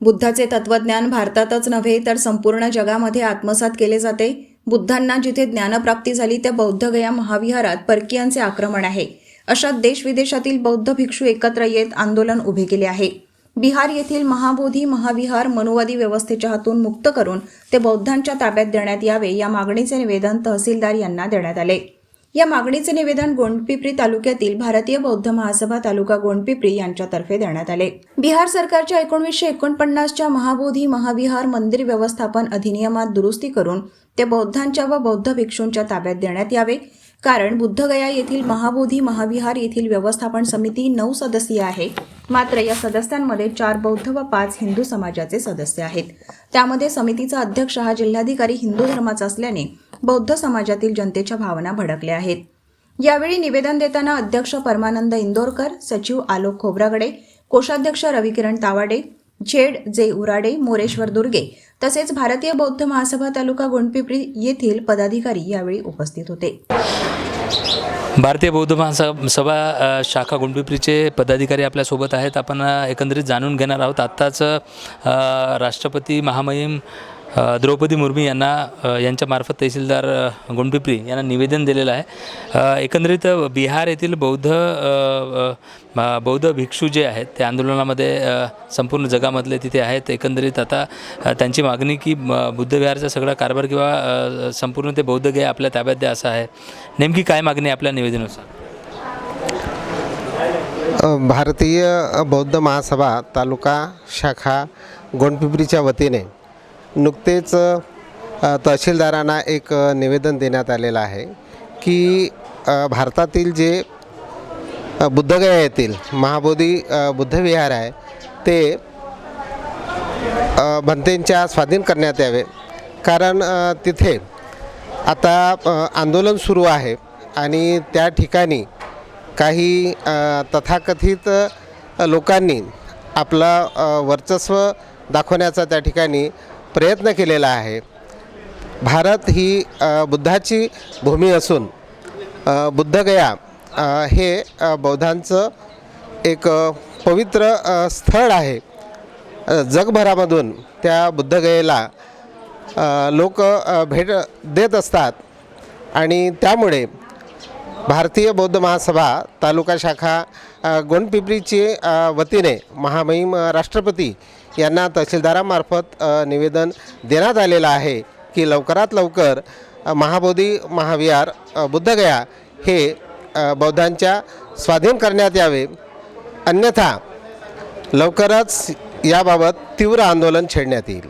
बुद्धाचे तत्वज्ञान भारतातच नव्हे तर संपूर्ण जगामध्ये आत्मसात केले जाते. बुद्धांना जिथे ज्ञानप्राप्ती झाली त्या बौद्धगया महाविहारात परकीयांचे आक्रमण आहे. अशात देशविदेशातील बौद्ध भिक्षू एकत्र येत आंदोलन उभे केले आहे. बिहार येथील महाबोधी महाविहार मनुवादी व्यवस्थेच्या हातून मुक्त करून ते बौद्धांच्या ताब्यात देण्यात यावे या मागणीचे निवेदन तहसीलदार यांना देण्यात आले. या मागणीचे निवेदन गोंडपिपरी तालुक्यातील भारतीय बौद्ध महासभा तालुका गोंडपिपरी यांच्यातर्फे देण्यात आले. बिहार सरकारच्या एकोणीसशे एकोणपन्नासच्या महाबोधी महाविहार मंदिर व्यवस्थापन अधिनियमात दुरुस्ती करून ते बौद्धांच्या व बौद्ध भिक्षूंच्या ताब्यात देण्यात यावे. कारण बुद्धगया येथील महाबोधी महाविहार येथील व्यवस्थापन समिती नऊ सदस्यीय आहे. मात्र या सदस्यांमध्ये चार बौद्ध व पाच हिंदू समाजाचे सदस्य आहेत. त्यामध्ये समितीचा अध्यक्ष हा जिल्हाधिकारी हिंदू धर्माचा असल्याने बौद्ध समाजातील जनतेच्या भावना भडकल्या आहेत. यावेळी निवेदन देताना अध्यक्ष परमानंद इंदोरकर सचिव आलोक खोब्रागडे कोषाध्यक्ष रविकिरण तावाडे झेड जे उराडे मोरेश्वर दुर्गे तसेच भारतीय बौद्ध महासभा तालुका गोंडपिपरी येथील पदाधिकारी यावेळी उपस्थित होते. भारतीय बौद्ध महासभा शाखा गुंडपिपरीचे पदाधिकारी आपल्यासोबत आहेत. आपण एकंदरीत जाणून घेणार आहोत. आत्ताच राष्ट्रपती महामहिम द्रौपदी मुर्मी यांना यांच्यामार्फत तहसीलदार गुंडपिपरी यांना निवेदन दिलेलं आहे. एकंदरीत बिहार येथील बौद्ध बौद्ध भिक्षू जे आहेत ते आंदोलनामध्ये संपूर्ण जगामधले तिथे आहेत. एकंदरीत आता त्यांची मागणी की बुद्धविहारचा सगळा कारभार किंवा संपूर्ण ते बौद्ध गया आपल्या ताब्यात द्या असं आहे. नेमकी काय मागणी आहे आपल्या निवेदनानुसार? भारतीय बौद्ध महासभा तालुका शाखा गोंडपिपरीच्या वतीने नुकतेच तहसीलदारांना एक निवेदन देण्यात आलेलं आहे की भारतातील जे बुद्धगया येथील महाबोधी बुद्धविहार आहे ते भंतेंच्या स्वाधीन करण्यात यावे. कारण तिथे आता आंदोलन सुरू आहे आणि त्या ठिकाणी काही तथाकथित लोकांनी आपलं वर्चस्व दाखवण्याचा त्या ठिकाणी प्रयत्न केलेला आहे. भारत ही बुद्धाची भूमी असून बुद्धगया हे बौद्धांचं एक पवित्र स्थळ आहे. जगभरामधून त्या बुद्धगयेला लोक भेट देत असतात. आणि त्यामुळे भारतीय बौद्ध महासभा तालुका शाखा गोंडपिपरीची वतीने महामहिम राष्ट्रपती यांना तहसीलदारामार्फत निवेदन देण्यात आलेलं आहे की लवकरात लवकर महाबोधी महाविहार बुद्धगया हे बौद्धांच्या स्वाधीन करण्यात यावे. अन्यथा लवकरच याबाबत तीव्र आंदोलन छेडण्यात येईल.